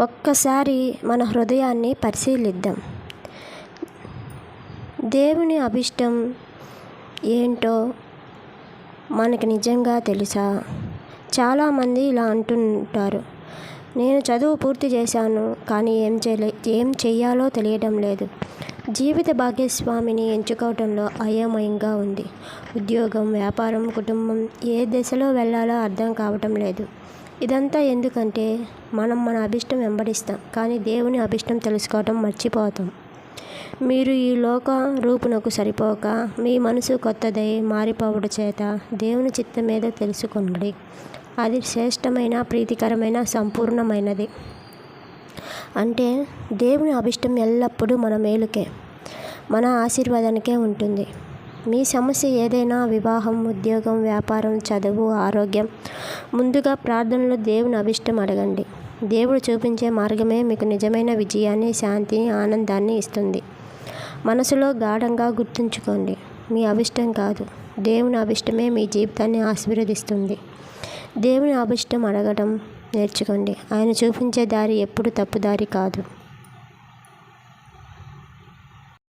ఒక్కసారి మన హృదయాన్ని పరిశీలిద్దాం. దేవుని అభిష్టం ఏంటో మనకి నిజంగా తెలుసా? చాలామంది ఇలా అంటుంటారు. నేను చదువు పూర్తి చేశాను కానీ ఏం చేయలే ఏం చెయ్యాలో తెలియడం లేదు. జీవిత భాగ్యస్వామిని ఎంచుకోవడంలో అయోమయంగా ఉంది. ఉద్యోగం వ్యాపారం కుటుంబం ఏ దశలో వెళ్ళాలో అర్థం కావటం లేదు. ఇదంతా ఎందుకంటే మనం మన అభిష్టం వెంబడిస్తాం కానీ దేవుని అభిష్టం తెలుసుకోవటం మర్చిపోతాం. మీరు ఈ లోక రూపునకు సరిపోక మీ మనసు కొత్తదై మారిపోవడ చేత దేవుని చిత్తం మీద తెలుసుకోండి అది శ్రేష్టమైన ప్రీతికరమైన సంపూర్ణమైనది. అంటే దేవుని అభిష్టం ఎల్లప్పుడూ మన మేలుకే. మన ఆశీర్వాదానికే ఉంటుంది. మీ సమస్య ఏదైనా వివాహం ఉద్యోగం వ్యాపారం చదువు ఆరోగ్యం ముందుగా ప్రార్థనలో దేవుని అభిష్టం అడగండి. దేవుడు చూపించే మార్గమే మీకు నిజమైన విజయాన్ని శాంతిని ఆనందాన్ని ఇస్తుంది. మనసులో గాఢంగా గుర్తుంచుకోండి. మీ అభిష్టం కాదు. దేవుని అభిష్టమే మీ జీవితాన్ని ఆశీర్వదిస్తుంది. దేవుని అభిష్టం అడగడం నేర్చుకోండి. ఆయన చూపించే దారి ఎప్పుడు తప్పు దారి కాదు.